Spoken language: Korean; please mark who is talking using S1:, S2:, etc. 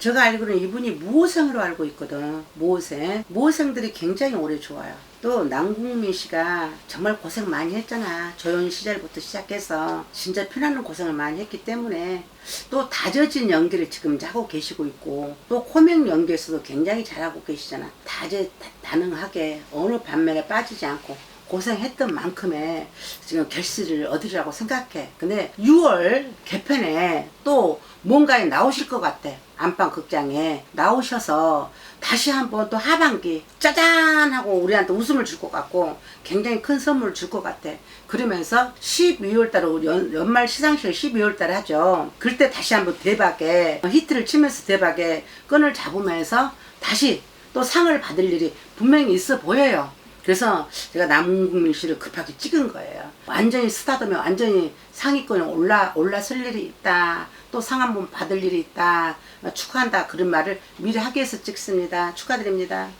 S1: 제가 알기로는 이분이 무호생으로 알고 있거든. 무호생. 무호생들이 굉장히 오래 좋아요. 또 남궁민 씨가 정말 고생 많이 했잖아. 조연 시절부터 시작해서 진짜 피나는 고생을 많이 했기 때문에 또 다져진 연기를 지금 하고 계시고 있고 또 코믹 연기에서도 굉장히 잘하고 계시잖아. 다재 다능하게 어느 반면에 빠지지 않고 고생했던 만큼의 지금 결실을 얻으리라고 생각해. 근데 6월 개편에 또 뭔가에 나오실 것 같아. 안방 극장에 나오셔서 다시 한번 또 하반기 짜잔 하고 우리한테 웃음을 줄 것 같고 굉장히 큰 선물을 줄 것 같아. 그러면서 12월 달에 연, 연말 시상식을 12월 달에 하죠. 그때 다시 한번 대박에 히트를 치면서 대박에 끈을 잡으면서 다시 또 상을 받을 일이 분명히 있어 보여요. 그래서 제가 남궁민 씨를 급하게 찍은 거예요. 완전히 스타덤에 완전히 상위권에 올라 올라설 일이 있다. 또 상한번 받을 일이 있다. 축하한다. 그런 말을 미리 하기 위해서 찍습니다. 축하드립니다.